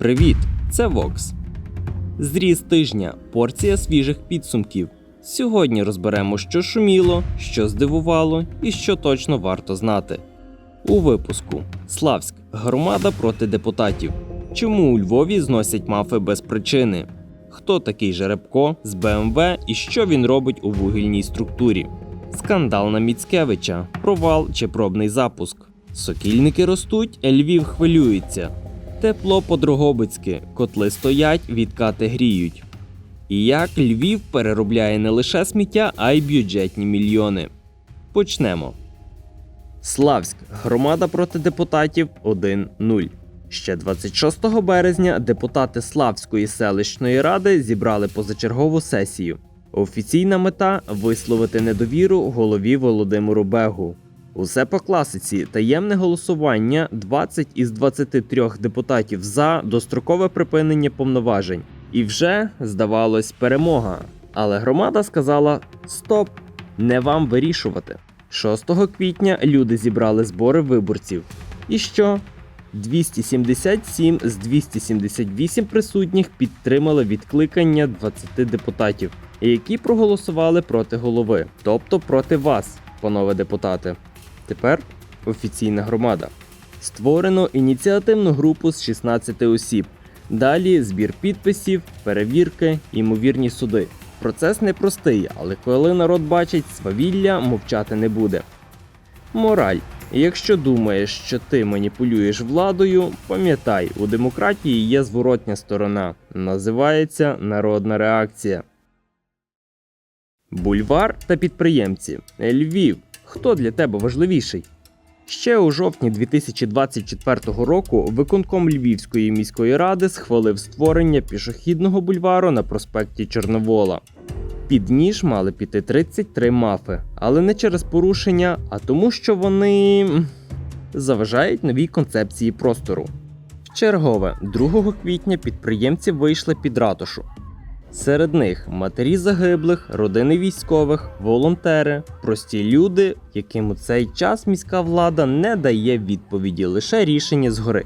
Привіт, це Vox. Зріз тижня порція свіжих підсумків. Сьогодні розберемо, що шуміло, що здивувало і що точно варто знати. У випуску Славськ громада проти депутатів. Чому у Львові зносять мафи без причини? Хто такий Жеребко з БМВ і що він робить у вугільній структурі? Скандал на Міцкевича, провал чи пробний запуск. Сокільники ростуть, Львів хвилюється. Тепло по-дрогобицьки, котли стоять, відкати гріють. І як Львів переробляє не лише сміття, а й бюджетні мільйони. Почнемо. Славськ. Громада проти депутатів 1-0. Ще 26 березня депутати Славської селищної ради зібрали позачергову сесію. Офіційна мета висловити недовіру голові Володимиру Бегу. Усе по класиці таємне голосування 20 із 23 депутатів за дострокове припинення повноважень. І вже здавалось перемога. Але громада сказала: Стоп, не вам вирішувати. 6 квітня люди зібрали збори виборців. І що? 277 з 278 присутніх підтримали відкликання 20 депутатів, які проголосували проти голови, тобто проти вас, панове депутати. Тепер офіційна громада. Створено ініціативну групу з 16 осіб. Далі збір підписів, перевірки, ймовірні суди. Процес непростий, але коли народ бачить свавілля, мовчати не буде. Мораль. Якщо думаєш, що ти маніпулюєш владою, пам'ятай, у демократії є зворотня сторона. Називається народна реакція. Бульвар та підприємці. Львів. Хто для тебе важливіший? Ще у жовтні 2024 року виконком Львівської міської ради схвалив створення пішохідного бульвару на проспекті Чорновола. Під ніж мали піти 33 мафи, але не через порушення, а тому, що вони заважають новій концепції простору. В Чергове 2 квітня підприємці вийшли під ратушу. Серед них матері загиблих, родини військових, волонтери, прості люди, яким у цей час міська влада не дає відповіді, лише рішення згори.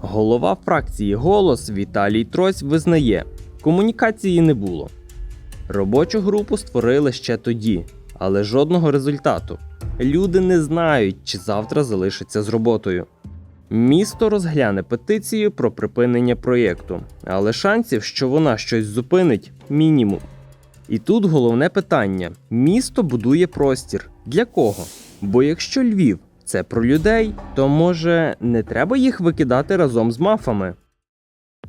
Голова фракції Голос Віталій Трось визнає, комунікації не було. Робочу групу створили ще тоді, але жодного результату. Люди не знають, чи завтра залишаться з роботою. Місто розгляне петицію про припинення проєкту, але шансів, що вона щось зупинить, мінімум. І тут головне питання: місто будує простір. Для кого? Бо якщо Львів це про людей, то може не треба їх викидати разом з мафами?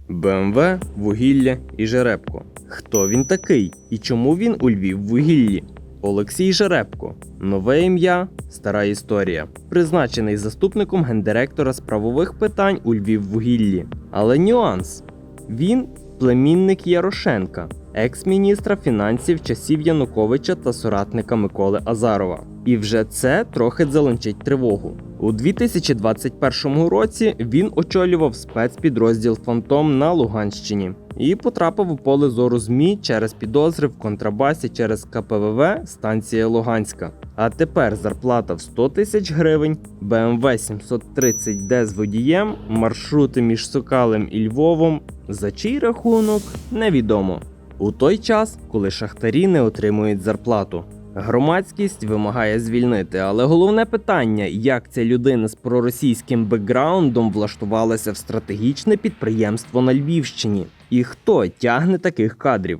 БМВ, вугілля і жеребко. Хто він такий і чому він у Львів вугіллі? Олексій Жеребко. Нове ім'я, стара історія. Призначений заступником гендиректора з правових питань у Львіввугіллі. Але нюанс: він племінник Ярошенка, екс-міністра фінансів часів Януковича та соратника Миколи Азарова. І вже це трохи залончить тривогу. У 2021 році він очолював спецпідрозділ Фантом на Луганщині і потрапив у поле зору ЗМІ через підозри в контрабасі через КПВВ станція Луганська. А тепер зарплата в 100 тисяч гривень, БМВ 730D з водієм, маршрути між Сокалем і Львовом. За чий рахунок невідомо. У той час, коли шахтарі не отримують зарплату. Громадськість вимагає звільнити, але головне питання, як ця людина з проросійським бекграундом влаштувалася в стратегічне підприємство на Львівщині, і хто тягне таких кадрів?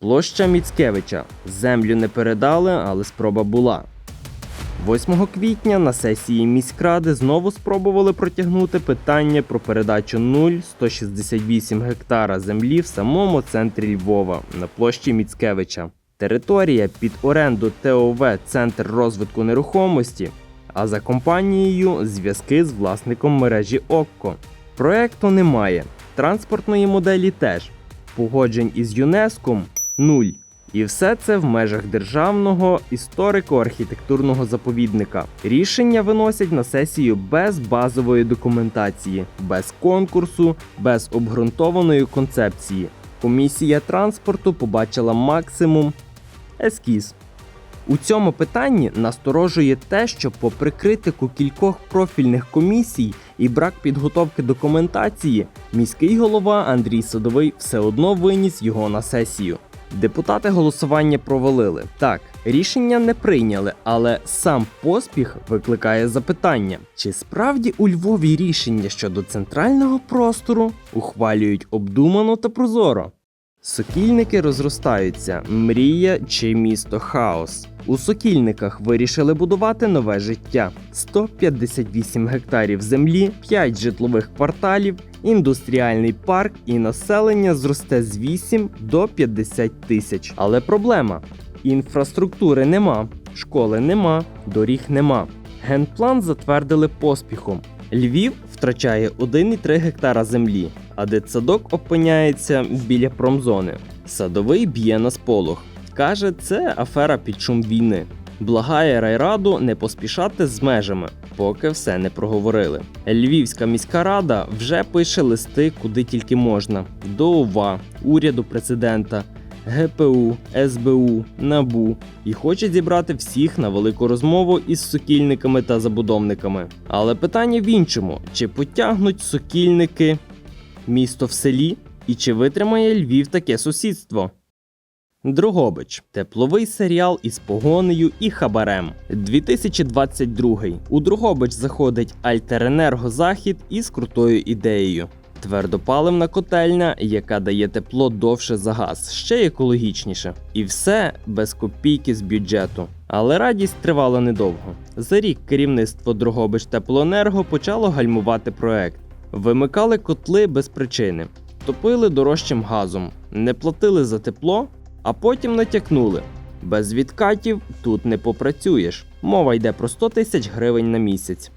Площа Міцкевича. Землю не передали, але спроба була. 8 квітня на сесії міськради знову спробували протягнути питання про передачу 0,168 гектара землі в самому центрі Львова на площі Міцкевича. Територія під оренду ТОВ Центр розвитку нерухомості, а за компанією зв'язки з власником мережі ОККО. Проекту немає, транспортної моделі теж. Погоджень із ЮНЕСКО нуль. І все це в межах державного історико-архітектурного заповідника. Рішення виносять на сесію без базової документації, без конкурсу, без обґрунтованої концепції. Комісія транспорту побачила максимум ескіз. У цьому питанні насторожує те, що, попри критику кількох профільних комісій і брак підготовки документації, міський голова Андрій Садовий все одно виніс його на сесію. Депутати голосування провалили. Так, рішення не прийняли, але сам поспіх викликає запитання: чи справді у Львові рішення щодо центрального простору ухвалюють обдумано та прозоро? Сокільники розростаються, мрія чи місто хаос. У сокільниках вирішили будувати нове життя: 158 гектарів землі, 5 житлових кварталів, індустріальний парк і населення зросте з 8 до 50 тисяч. Але проблема: інфраструктури нема, школи нема, доріг нема. Генплан затвердили поспіхом. Львів втрачає 1,3 гектара землі, а дитсадок опиняється біля промзони. Садовий б'є на сполох. Каже, це афера під шум війни. Благає райраду не поспішати з межами, поки все не проговорили. Львівська міська рада вже пише листи куди тільки можна: до ОВА, уряду президента, ГПУ, СБУ, НАБУ і хоче зібрати всіх на велику розмову із сокільниками та забудовниками. Але питання в іншому: чи потягнуть сокільники місто в селі, і чи витримає Львів таке сусідство? Другобич тепловий серіал із погонею і хабарем. 2022. У Другобич заходить Альтеренерго Захід із крутою ідеєю. Твердопаливна котельня, яка дає тепло довше за газ, ще екологічніше. І все без копійки з бюджету. Але радість тривала недовго. За рік керівництво Другобич Теплоенерго почало гальмувати проект. Вимикали котли без причини, топили дорожчим газом, не платили за тепло, а потім натякнули. Без відкатів тут не попрацюєш. Мова йде про 100 тисяч гривень на місяць.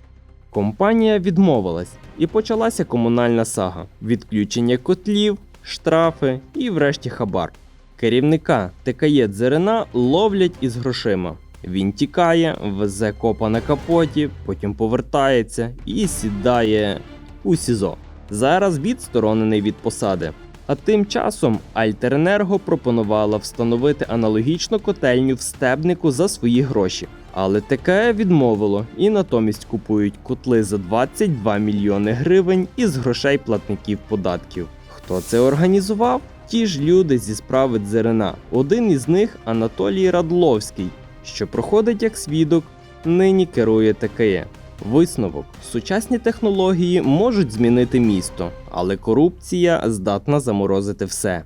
Компанія відмовилась і почалася комунальна сага: відключення котлів, штрафи і, врешті, хабар. Керівника ТКЄ Дзерина ловлять із грошима. Він тікає, везе копа на капоті, потім повертається і сідає у СІЗО. Зараз відсторонений від посади. А тим часом Альтеренерго пропонувала встановити аналогічну котельню в стебнику за свої гроші. Але ТКЕ відмовило і натомість купують котли за 22 мільйони гривень із грошей платників податків. Хто це організував? Ті ж люди зі справи Дзерина. Один із них Анатолій Радловський, що проходить як свідок, нині керує ТКЕ. Висновок: сучасні технології можуть змінити місто, але корупція здатна заморозити все.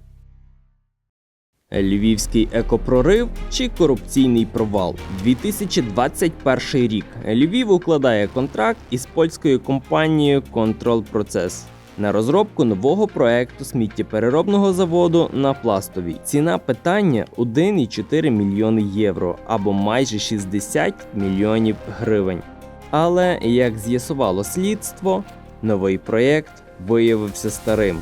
Львівський екопрорив чи корупційний провал 2021 рік. Львів укладає контракт із польською компанією Control Process на розробку нового проекту сміттєпереробного заводу на пластовій. Ціна питання 1,4 мільйони євро або майже 60 мільйонів гривень. Але як з'ясувало слідство, новий проєкт виявився старим.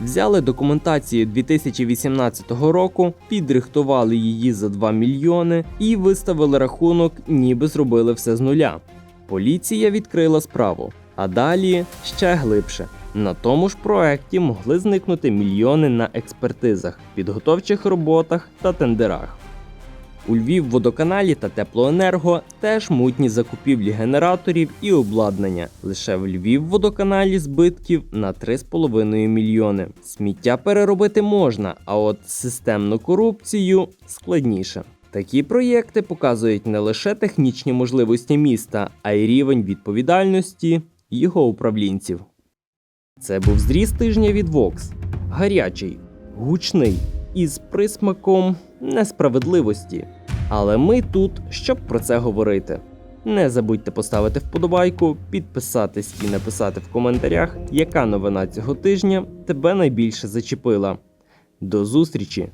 Взяли документацію 2018 року, підрихтували її за 2 мільйони і виставили рахунок, ніби зробили все з нуля. Поліція відкрила справу, а далі ще глибше. На тому ж проекті могли зникнути мільйони на експертизах, підготовчих роботах та тендерах. У Львівводоканалі та Теплоенерго теж мутні закупівлі генераторів і обладнання. Лише в Львівводоканалі збитків на 3,5 мільйони. Сміття переробити можна, а от системну корупцію складніше. Такі проєкти показують не лише технічні можливості міста, а й рівень відповідальності його управлінців. Це був зріз тижня від Vox. Гарячий, гучний, із присмаком несправедливості. Але ми тут, щоб про це говорити. Не забудьте поставити вподобайку, підписатись і написати в коментарях, яка новина цього тижня тебе найбільше зачепила. До зустрічі!